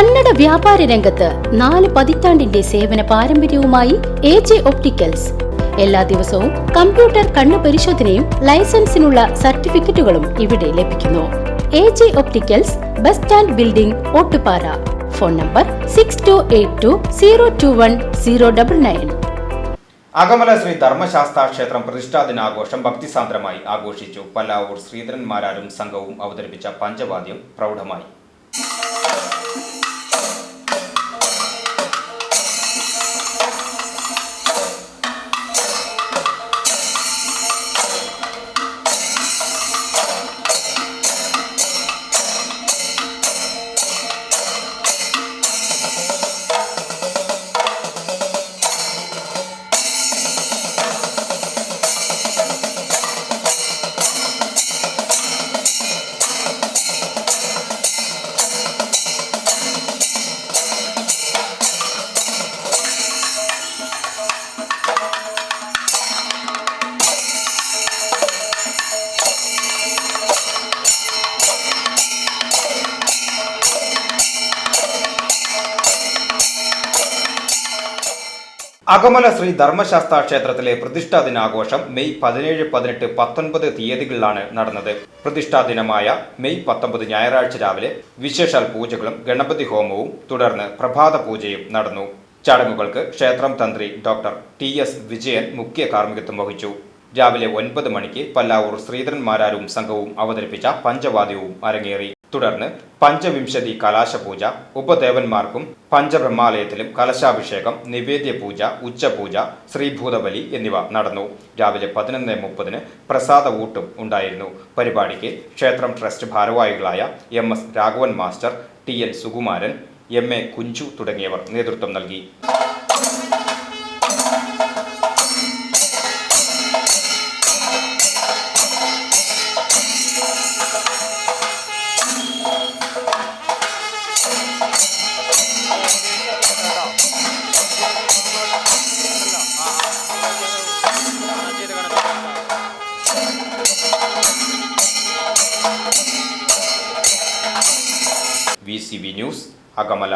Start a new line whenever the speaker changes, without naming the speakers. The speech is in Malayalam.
കന്നഡ വ്യാപാര രംഗത്ത് നാല് പതിറ്റാണ്ടിന്റെ സേവന പാരമ്പര്യവുമായി എ ജെ ഒപ്റ്റിക്കൽസ്. എല്ലാ ദിവസവും കമ്പ്യൂട്ടർ കണ്ണു പരിശോധനയും ലൈസൻസിനുള്ള സർട്ടിഫിക്കറ്റുകളും ഇവിടെ ലഭിക്കുന്നു. A J opticals bus stand building Ottupara. Phone number six two eight two zero two one zero double nine
Akamala Shri Dharmashastra ക്ഷേത്രം പ്രതിഷ്ഠാ ദിനാഘോഷം ഭക്തിസാന്ദ്രമായി ആഘോഷിച്ചു. പല്ലാവൂർ ശ്രീധരന്മാരാരും സംഘവും അവതരിപ്പിച്ച പഞ്ചവാദ്യം പ്രൗഢമായി. അകമല ശ്രീ ധർമ്മശാസ്ത്ര ക്ഷേത്രത്തിലെ പ്രതിഷ്ഠാ ദിനാഘോഷം മെയ് പതിനേഴ് പതിനെട്ട് പത്തൊൻപത് തീയതികളിലാണ് നടന്നത്. പ്രതിഷ്ഠാ ദിനമായ മെയ് പത്തൊമ്പത് ഞായറാഴ്ച രാവിലെ വിശേഷാൽ പൂജകളും ഗണപതി ഹോമവും തുടർന്ന് പ്രഭാത പൂജയും നടന്നു. ചടങ്ങുകൾക്ക് ക്ഷേത്രം തന്ത്രി ഡോക്ടർ ടി എസ് വിജയൻ മുഖ്യ കാർമ്മികത്വം വഹിച്ചു. രാവിലെ ഒൻപത് മണിക്ക് പല്ലാവൂർ ശ്രീധരന്മാരാരും സംഘവും അവതരിപ്പിച്ച പഞ്ചവാദ്യവും അരങ്ങേറി. തുടർന്ന് പഞ്ചവിംശതി കലാശപൂജ ഉപദേവന്മാർക്കും പഞ്ചബ്രഹ്മാലയത്തിലും കലശാഭിഷേകം നിവേദ്യ പൂജ ഉച്ചപൂജ ശ്രീഭൂതബലി എന്നിവ നടന്നു. രാവിലെ പതിനൊന്ന് മുപ്പതിന് പ്രസാദ ഊട്ടും ഉണ്ടായിരുന്നു. പരിപാടിക്ക് ക്ഷേത്രം ട്രസ്റ്റ് ഭാരവാഹികളായ M S Raghavan master T N Sukumaran M A Kunju തുടങ്ങിയവർ നേതൃത്വം നൽകി. V news Akamala.